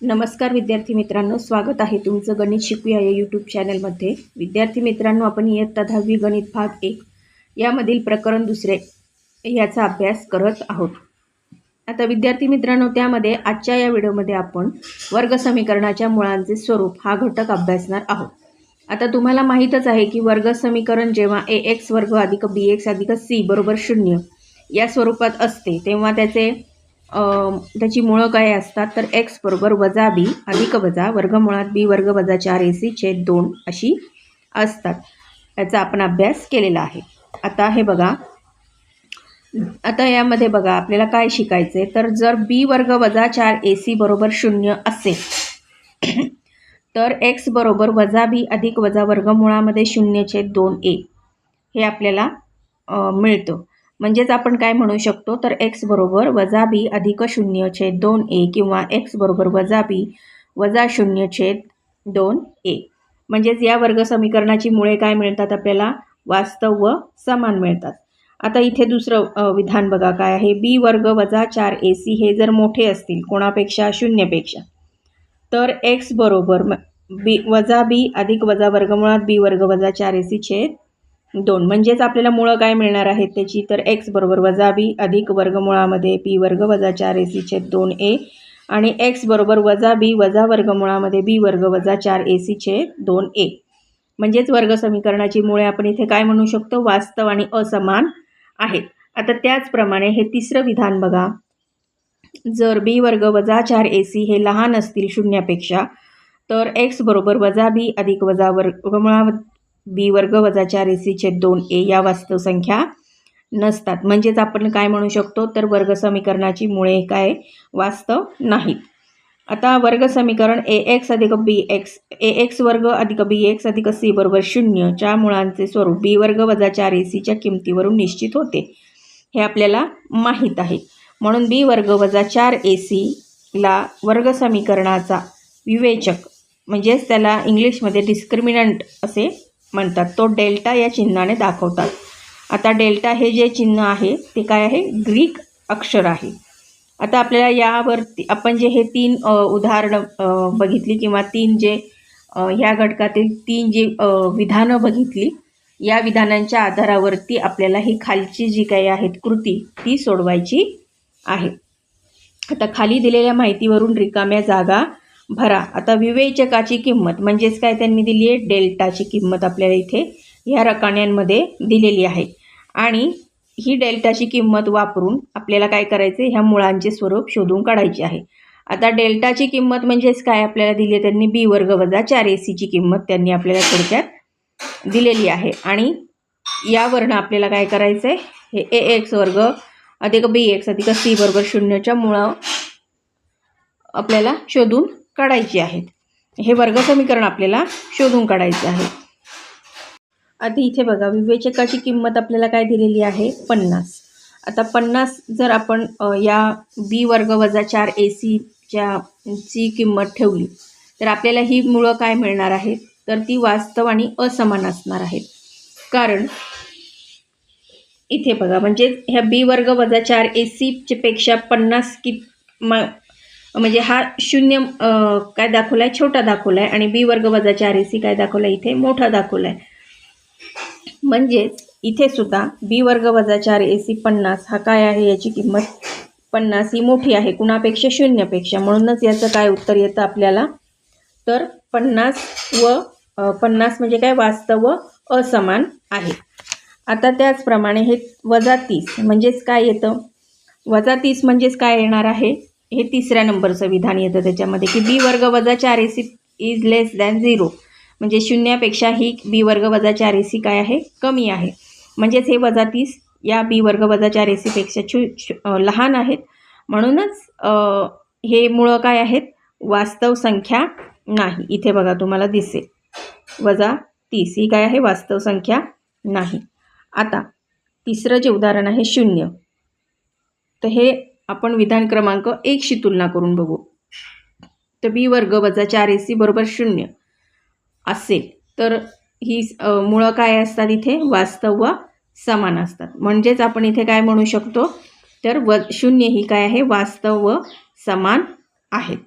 नमस्कार विद्यार्थी मित्रांनो स्वागत आहे तुमचं गणित शिकूया या यूट्यूब चॅनलमध्ये विद्यार्थी मित्रांनो आपण इयत्ता दहावी गणित भाग एक यामधील प्रकरण दुसरे याचा अभ्यास करत आहोत. आता विद्यार्थी मित्रांनो त्यामध्ये आजच्या या व्हिडिओमध्ये आपण वर्ग समीकरणाच्या मुळांचे स्वरूप हा घटक अभ्यासणार आहोत. आता तुम्हाला माहीतच आहे की वर्ग समीकरण जेव्हा ए एक्स वर्ग अधिक बी एक्स अधिक सी बरोबर शून्य या स्वरूपात असते तेव्हा त्याचे त्याची मुळं काय असतात तर एक्स बरोबर वजा बी अधिक वजा वर्गमुळात बी वर्ग वजा चार ए सी छेद दोन अशी असतात. याचा आपण अभ्यास केलेला आहे. आता हे बघा. आता यामध्ये बघा आपल्याला काय शिकायचं आहे तर जर बी वर्ग वजा चार ए सी बरोबर शून्य असेल तर एक्स बरोबर वजा बी अधिक वजा वर्गमुळामध्ये शून्य छेद दोन ए हे आपल्याला मिळतं. म्हणजेच आपण काय म्हणू शकतो? तर एक्स बरोबर वजा बी अधिक शून्य छेद दोन ए किंवा एक्स बरोबर वजा बी वजा शून्य छेद दोन ए म्हणजेच या वर्ग समीकरणाची मुळे काय मिळतात आपल्याला? वास्तव व समान मिळतात. आता इथे दुसरं विधान बघा काय आहे. बी वर्ग वजा चार ए सी हे जर मोठे असतील कोणापेक्षा? शून्यपेक्षा. तर एक्स बरोबर बी वजा बी अधिक वजा वर्गमुळात बी वर्ग वजा चार ए सी छेद दोन. म्हणजेच आपल्याला मुळं काय मिळणार आहेत त्याची? तर एक्स बरोबर वजा बी अधिक वर्गमुळामध्ये बी वर्ग वजा चार ए सी छेद दोन ए आणि एक्स बरोबर वजा बी वजा वर्गमुळामध्ये बी वर्ग वजा चार ए सी छेद दोन ए म्हणजेच वर्ग समीकरणाची मुळे आपण इथे काय म्हणू शकतो? वास्तव आणि असमान आहेत. आता त्याचप्रमाणे हे तिसरं विधान बघा. जर बी वर्ग वजा चार ए सी हे लहान असतील शून्यापेक्षा तर एक्स बरोबर वजा बी अधिक वजा वर्गमुळा बी वर्ग वजा चार ए सी छेद दोन ए या वास्तव संख्या नसतात. म्हणजेच आपण काय म्हणू शकतो? तर वर्ग समीकरणाची मुळे काय? वास्तव नाहीत. आता वर्ग समीकरण ए एक्स अधिक बी एक्स ए एक्स वर्ग अधिक बी एक्स अधिक सी बरोबर शून्य च्या मुळांचे स्वरूप बी वर्ग वजा चार ए सीच्या किमतीवरून निश्चित होते. हे आपल्याला माहीत आहे. म्हणून बी वर्ग वजा चार ए सीला वर्ग समीकरणाचा विवेचक म्हणजेच त्याला इंग्लिशमध्ये डिस्क्रिमिनंट असे म्हणतात. तो डेल्टा या चिन्हाने दाखवतात. आता डेल्टा हे जे चिन्ह आहे ते काय आहे? ग्रीक अक्षर आहे. आता आपल्याला यावरती आपण जे हे तीन उदाहरणं बघितली किंवा तीन जे ह्या घटकातील तीन जी विधानं बघितली या विधानांच्या आधारावरती आपल्याला ही खालची जी काही आहेत कृती ती सोडवायची आहे. आता खाली दिलेल्या माहितीवरून रिकाम्या जागा भरा. आता विवेचकाची किंमत म्हणजेच काय त्यांनी दिली आहे? डेल्टाची किंमत आपल्याला इथे ह्या रकाण्यांमध्ये दिलेली आहे. आणि ही डेल्टाची किंमत वापरून आपल्याला काय करायचं? आहे ह्या मुळांचे स्वरूप शोधून काढायचे आहे. आता डेल्टाची किंमत म्हणजेच काय आपल्याला दिली आहे त्यांनी? बी वर्ग वजा चार ए सीची किंमत त्यांनी आपल्याला थोडक्यात दिलेली आहे. आणि यावरनं आपल्याला काय करायचं आहे हे ए एक्स वर्ग अधिक बी एक्स अधिक सी बरोबर शून्यच्या मुळं आपल्याला शोधून काढायची आहेत. हे वर्गसमीकरण आपल्याला शोधून काढायचं आहे. आता इथे बघा विवेचकाची किंमत आपल्याला काय दिलेली आहे? पन्नास. आता पन्नास जर आपण या बी वर्ग वजा चार ए सीच्या ची किंमत ठेवली तर आपल्याला ही मुळं काय मिळणार आहेत? तर ती वास्तव आणि असमान असणार आहेत. कारण इथे बघा म्हणजे ह्या बी वर्ग वजा चार ए सीचे पेक्षा पन्नास कि म म्हणजे हा शून्य काय दाखवला आहे छोटा दाखवला आहे आणि बी वर्ग वजा चार ए सी काय दाखवला आहे इथे? मोठा दाखवला आहे म्हणजेच इथे सुद्धा बी वर्ग वजा चार ए सी पन्नास हा काय आहे? याची किंमत पन्नास ही मोठी आहे. कुणापेक्षा शून्यपेक्षा. म्हणूनच याचं काय उत्तर येतं आपल्याला? तर पन्नास व पन्नास म्हणजे काय? वास्तव असमान आहे. आता त्याचप्रमाणे हे वजा तीस म्हणजेच काय येतं? वजा तीस म्हणजेच काय येणार आहे? हे तिसऱ्या नंबरचं विधान येतं त्याच्यामध्ये की बी वर्ग वजा चार A C is less than zero म्हणजे शून्यापेक्षा ही बी वर्ग वजा चार ए सी काय आहे? कमी आहे. म्हणजेच हे वजा तीस या बी वर्ग वजा चार ए सीपेक्षा छु लहान आहेत. म्हणूनच हे मुळं काय आहेत? वास्तव संख्या नाही. इथे बघा तुम्हाला दिसेल. वजा तीस. ही काय आहे? वास्तव संख्या नाही. आता तिसरं जे उदाहरण आहे शून्य. तर हे आपण विधान क्रमांक एकशी तुलना करून बघू. तर बी वर्ग वजा चार ए सी बरोबर शून्य. असेल. तर ही मुळं काय असतात इथे? वास्तव व समान असतात. म्हणजेच आपण इथे काय म्हणू शकतो? तर व शून्य ही काय आहे? वास्तव व समान आहेत.